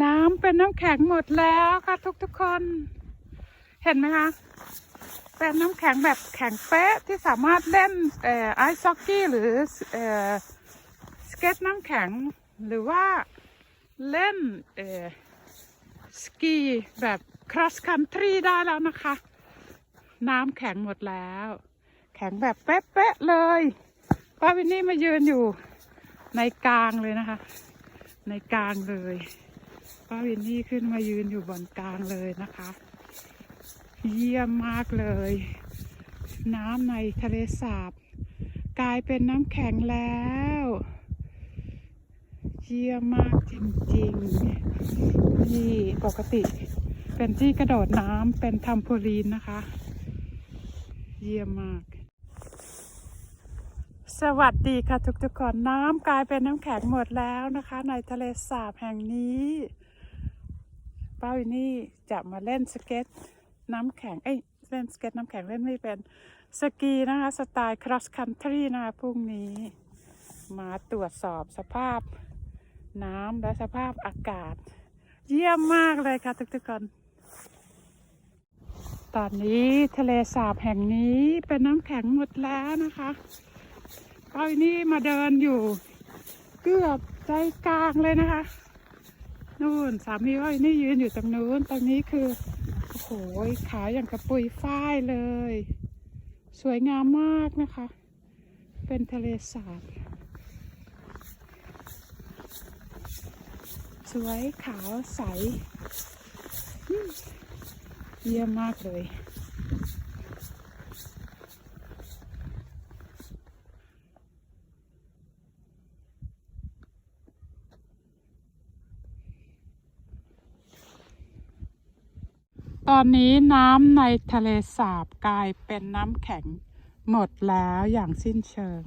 น้ำเป็นน้ำแข็งหมดแล้วค่ะทุกทุกๆคน เห็นไหมคะ เป็นน้ำแข็งแบบแข็งเป๊ะที่สามารถเล่นออไอซ์ซ็อกกี้หรือเออสเก็ตน้ำแข็งหรือว่าเล่นเออสกีแบบ cross country ได้แล้วนะคะ น้ำแข็งหมดแล้ว แข็งแบบเป๊ะๆเลยป้าวินนี่มายืนอยู่ในกลางเลยนะคะ ในกลางเลย ป้าวินนี่ขึ้นมายืนอยู่บนกลางเลยนะคะ เยี่ยมมากเลย น้ำในทะเลสาบ กลายเป็นน้ำแข็งแล้ว เยี่ยมมากจริงๆนี่ปกติ เป็นที่กระโดดน้ำเป็นทัมโพลีนนะคะ เยี่ยมมาก สวัสดีค่ะทุกๆคนน้ำกลายเป็นน้ำแข็งหมดแล้วนะคะ ในทะเลสาบแห่งนี้ป้าวินนี่จะมาเล่นสเก็ตน้ำแข็งเอ้ยเล่นสเก็ตน้ำแข็งเล่นไม่เป็นสกีนะคะ สไตล์ cross country นะคะพรุ่งนี้ มาตรวจสอบสภาพน้ำและสภาพอากาศ เยี่ยมมากเลยค่ะทุกๆคนตอนนี้ทะเลสาบแห่งนี้เป็นน้ำแข็งหมดแล้วนะคะ ก้อยนี่มาเดินอยู่ เกือบใจกลางเลยนะคะ นู่นสามีก้อยนี่ยืนอยู่ตรงนู้นตรงนี้คือโอ้โหขาอย่างกระปุยฝ้ายเลย สวยงามมากนะคะ เป็นทะเลสาบสวยขาวใส เยี่ยมมากเลย ตอนนี้น้ำในทะเลสาบกลายเป็นน้ำแข็งหมดแล้วอย่างสิ้นเชิง